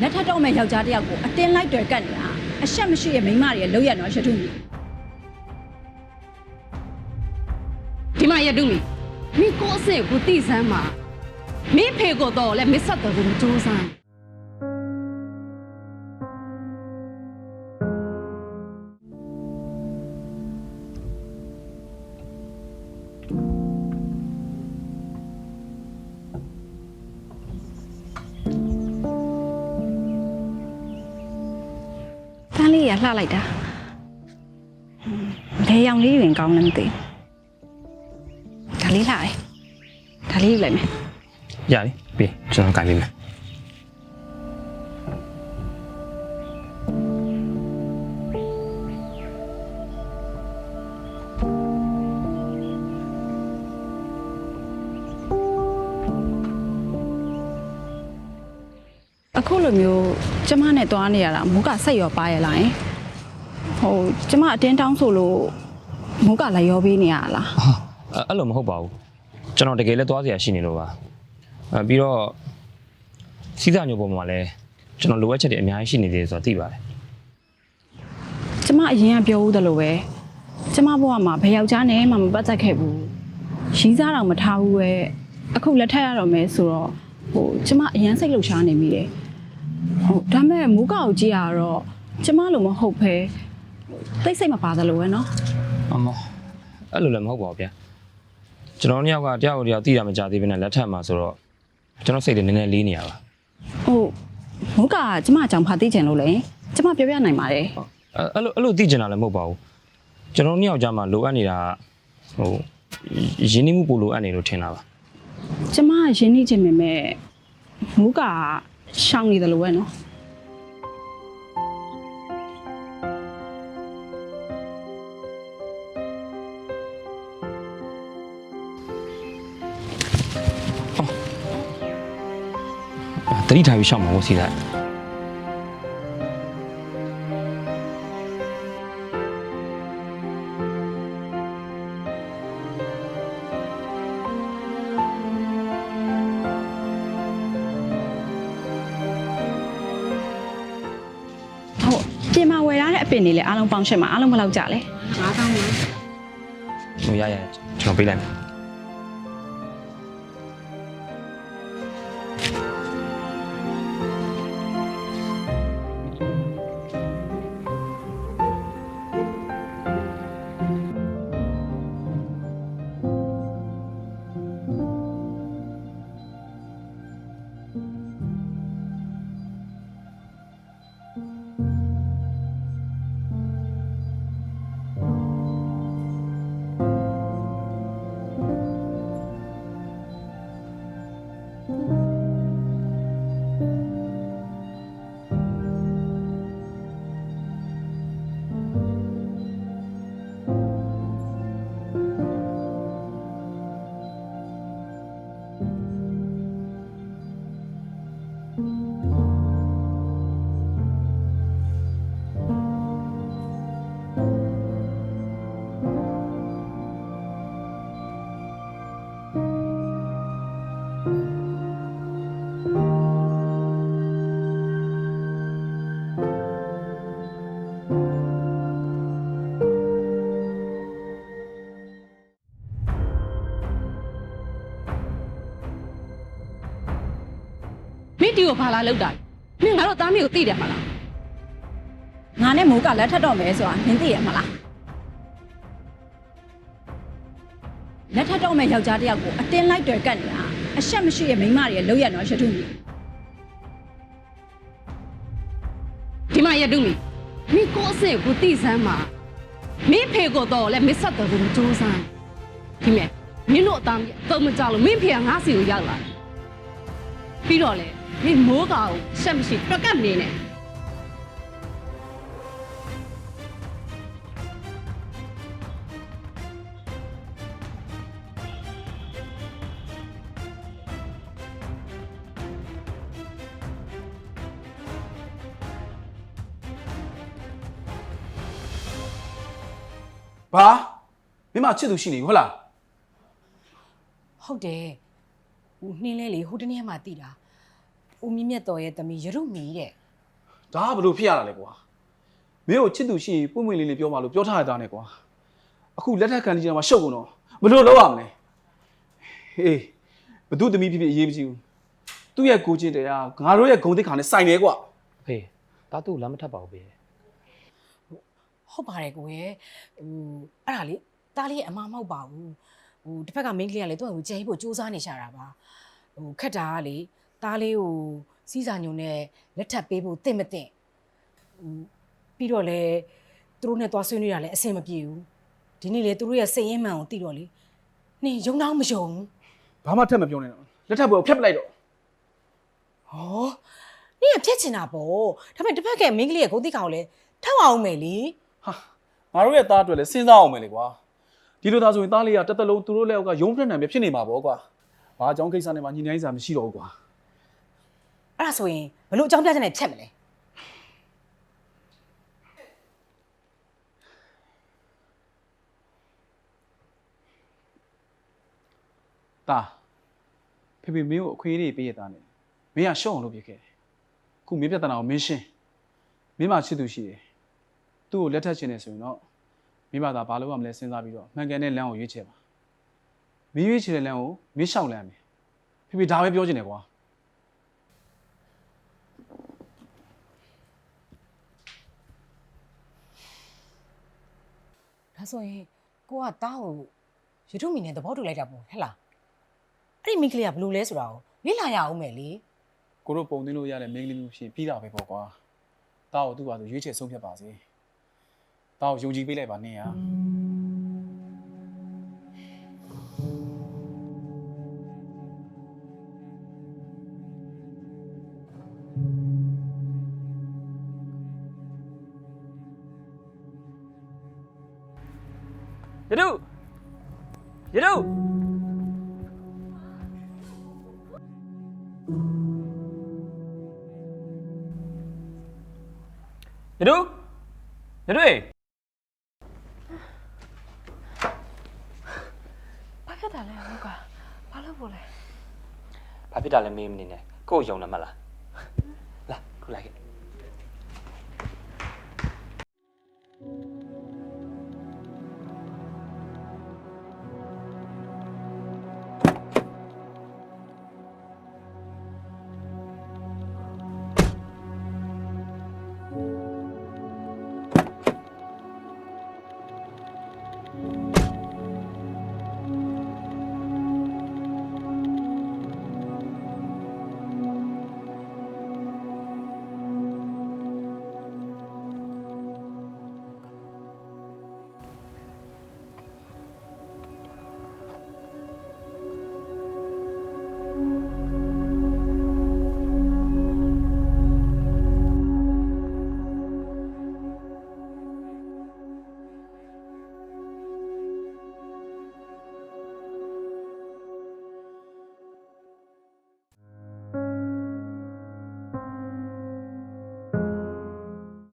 လက်ထပ်တော့မဲ့ယောက်ျားတစ်ယောက်ကိုအတင်းလိုက်တွေကတ်နေတာအရှက်မရှိရဲ့မိန်းမတွေရဲ့လောက်ရတော့ရထုံကြီးဒီမှာရတုမီမင်းကိုအစ်စ်ကိုတိစမ်းမှာမင်းဖေကိုတော့လဲမစ်ဆက်တော်ကိုမကြိုးစားတ လေးရလှလိုက်တာဘယ်ရောင်လေးယူရင်ကောင်းလဲမသိဘူးဒါလေးလှတယ်ဒါလေးယူလိုက်မယ်ရပြီပြီကျွန်တော်ကင်ပေးမယ် အခုလိုမျိုးကျမနဲ့တွားနေရတာမူကစိတ်ရောပါရလားယင်ဟိုကျမအတင်းတောင်းဆိုလို့မူကလည်းရောပေးနေရလားအဲ့အဲ့လိုမဟုတ်ပါဘူးကျွန်တော်တကယ်လဲသွားစရာရှိနေလို့ပါအဲပြီးတော့စီးစာညိုပေါ်မှာလဲကျွန်တော်လိုအပ်ချက်တွေအများကြီးရှိနေသေးတယ်ဆိုတော့သိပါတယ်ကျမအရင်ကပြောဦးတယ်လို့ပဲကျမဘဝမှာဘယ်ယောက်ျားနဲ့မှမပတ်သက်ခဲ့ဘူးရီးစားတော့မထားဘူးပဲအခုလက်ထပ်ရတော့မယ်ဆိုတော့ဟိုကျမအရင်စိတ်လှုပ်ရှားနေမိတယ် ဟုတ်ဒါမဲ့မူကကိုကြည့်ရတော့ကျမလိုမဟုတ်ပဲတိတ်စိတ်မပါသလိုပဲเนาะ အမအဲ့လိုလည်းမဟုတ်ပါဘူးဗျာကျွန်တော်တို့နှစ်ယောက်ကတယောက်ကိုတယောက်သိတာမကြသေးဘဲနဲ့လက်ထပ်မှာဆိုတော့ကျွန်တော်စိတ်တွေနည်းနည်းလေးနေရပါ ဟိုမူကကျမအကြောင်းဖာသိချင်လို့လေကျမပြောပြနိုင်ပါတယ် အဲ့အဲ့လိုအဲ့လိုသိကျင်တာလည်းမဟုတ်ပါဘူးကျွန်တော်တို့နှစ်ယောက်ကြားမှာလိုအပ်နေတာဟိုရင်းနှီးမှုပိုလိုအပ်နေလို့ထင်တာပါ ကျမရင်းနှီးချင်ပေမဲ့မူက ရှောင်းနေတယ်လို့ပဲနော်တတိထားပြီးရှောင်းမှာဝစီလိုက် ပင်တွေလည်းအားလုံးပေါင်းရှင်းမှာအားလုံးဘယ်လောက်ကြလဲငါးတောင်းပါဟိုရရကျွန်တော်ပေးလိုက်မယ် မ င်းဒီကိုဘာလာလောက်တာလဲမင်းငါတို့သားမီးကိုသိတယ်မလားငါနဲ့မိုးကလက်ထပ်တော့မယ်ဆိုတာနင်သိရမလားလက်ထပ်တော့မဲ့ယောက်ျားတစ်ယောက်ကိုအတင်းလိုက်တွေကတ်နေတာအရှက်မရှိရဲ့မိန်းမတွေရဲ့လောက်ရတော့ရထုံကြီးဒီမှာရတုမီမင်းကိုအစ်စ်ကိုတိစမ်းမှာမင်းဖေကိုတော့လဲမစ်ဆက်တော်ကိုမကြိုးစားဒီမဲ့မင်းတို့အသားမီးတော့မကြလို့မင်းဖေကငါးစီကိုရောက်လာတယ်ပြီးတော့လေ မင်းမိုးကောင်ရှက်မရှိပြက်ကတ်နေနဲ့ဘာမင်းမချစ်သူရှိနေပြီဟုတ်လားဟုတ်တယ်ဟိုနှင်းလဲလေဟိုတနေ့မှတည်တာ ဦးမြင့်မြတ်တော်ရဲ့သမီးရရုမီတဲ့ဒါကဘလို့ဖြစ်ရတာလဲကွာမင်းကိုချစ်သူရှိရင်ပွင့်ပွင့်လေးလေးပြောပါလို့ပြောထားရတာနဲ့ကွာအခုလက်ထက်ခံလေးကျွန်တော်ရှုပ်ကုန်တော့ဘလို့လောက်ရမလဲဟေးဘသူသမီးဖြစ်ဖြစ်အရေးမကြီးဘူးသူ့ရဲ့ကိုချင်းတရားငါတို့ရဲ့ဂုံတိတ်ခါနဲ့စိုင်နေကွာဖေးတားသူ့လမ်းမထပ်ပါဘူးဖေးဟုတ်ပါတယ်ကိုရဲ့ဟိုအဲ့ဒါလေတားလေးရဲ့အမမဟုတ်ပါဘူးဟိုတစ်ဖက်ကမိန်းကလေးကလေသူ့ကိုကြဲဖို့စူးစမ်းနေရှာတာပါဟိုခက်တာကလေ တားလေးကိုစီးစာညုံနဲ့လက်ထပ်ပေးဖို့တင့်မတင့်ဟိုပြီးတော့လေသူတို့နဲ့သွားဆွေးနွေးတာလည်းအဆင်မပြေဘူးဒီနေ့လေသူတို့ရဲ့စိတ်ရင်းမှန်ကိုသိတော့လေနင်ယုံတော့မယုံဘူးဘာမှထက်မပြောနဲ့တော့လက်ထက်ပေါ်ကိုဖျက်ပလိုက်တော့ဟောနင်ကဖြစ်ချင်တာပေါ့ဒါပေမဲ့တစ်ဖက်ကမိန်းကလေးရဲ့ဂုတ်တိကောင်ကိုလည်းထောက်အောင်မယ်လေဟာငါတို့ရဲ့သားအတွက်လည်းစဉ်းစားအောင်မယ်လေကွာဒီလိုသားဆိုရင်သားလေးကတက်တက်လုံးသူတို့လက်အောက်ကရုံးဖက်နံပဲဖြစ်နေမှာပေါ့ကွာဘာအကြောင်းကိစ္စနဲ့မှညီနိုင်စရာမရှိတော့ဘူးကွာ အဲ့ဒါဆိုရင်ဘလို့အကြောင်းပြချက်နဲ့ဖြတ်မလဲတာဖေဖေမင်းကိုအခွင့်အရေးတွေပေးရတာနဲ့မင်းကရှော့အောင်လုပ်ပြခဲ့တယ်ခုမင်းပြဿနာကိုမင်းရှင်းမင်းမှချစ်သူရှိတယ်သူ့ကိုလက်ထပ်ချင်တယ်ဆိုရင်တော့မင်းမသာဘာလို့ရမလဲစဉ်းစားပြီးတော့မှန်ကန်တဲ့လမ်းကိုရွေးချယ်ပါမင်းရွေးချယ်တဲ့လမ်းကိုမင်းရှောက်လမ်းမယ်ဖေဖေဒါပဲပြောချင်တယ်ကွာ ဒါဆိုရင်ကိုကတားကိုရထုမီနဲ့သဘောတူလိုက်တာပေါ့ဟဲ့လားအဲ့ဒီမိန်းကလေးကဘလို့လဲဆိုတာကိုလေ့လာရအောင်မယ်လေကိုတို့ပုံသွင်းလို့ရတဲ့မင်းကလေးမျိုးဖြစ်ပြီးတာပဲပေါ့ကွာတာကိုသူ့ဘာသူရွေးချယ်ဆုံးဖြတ်ပါစေတာကိုယုံကြည်ပေးလိုက်ပါနဲ့ဟာ ရတုရတုရတုရတုဘာဖြစ်တာလဲဟိုကဘာလုပ်ဖို့လဲဘာဖြစ်တာလဲမေးမနေနဲ့ကို့ယုံတယ်မလားလာခုလိုက်ခဲ့ thank you